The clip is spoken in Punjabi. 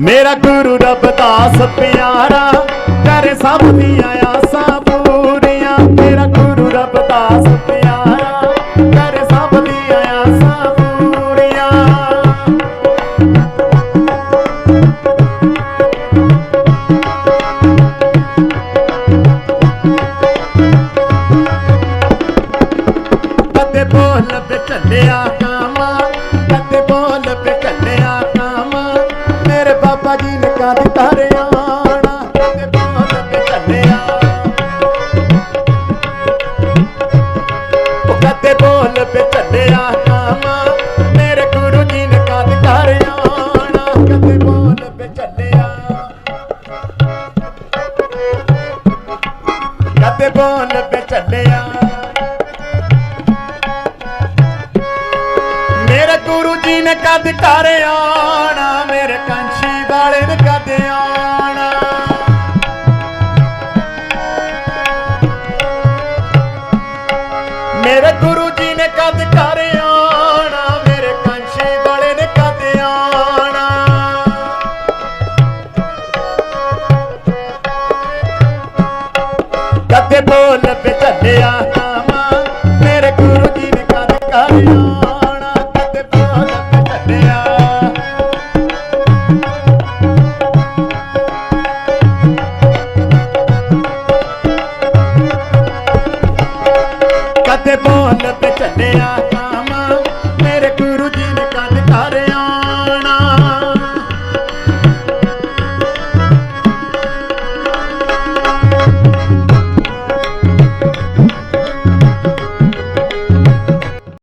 ਮੇਰਾ ਗੁਰੂ ਰਬਦਾਸ ਪਿਆਰਾ ਕਰੇ ਸਭ ਦੀਆਂ ਆਸਾਂ। ਬਾਬਾ ਜੀ ਨੇ ਕਦ ਤਾਰਿਆਣਾ ਕਦੇ ਬੋਲ ਵੇ ਚੱਲਿਆ ਉਹ ਕਦੇ ਬੋਲ ਵੇ ਚੱਲਿਆ ਕਾਮਾ ਮੇਰੇ ਗੁਰੂ ਜੀ ਨੇ ਕਦ ਤਾਰਿਆਣਾ ਕਦੇ ਬੋਲ ਵੇ ਚੱਲਿਆ ਕਦੇ ਬੋਲ ਵੇ ਚੱਲਿਆ ਮੇਰੇ ਗੁਰੂ ਜੀ ਨੇ ਕਦ ਘਰ ਆਣਾ ਮੇਰੇ ਕੰਛੀ ਵਾਲੇ ਨੇ ਕਦ ਆਣਾ। ਮੇਰੇ ਗੁਰੂ ਜੀ ਨੇ ਕਦ ਘਰ ਆਣਾ, ਮੇਰੇ ਕੰਛੀ ਵਾਲੇ ਨੇ ਕਦ ਆਣਾ। ਕਦੇ ਬੋਲ ਵੇ ਚੱਲਿਆ ਕਦੇ ਬੋਲ ਤੇ ਚੱਲਿਆ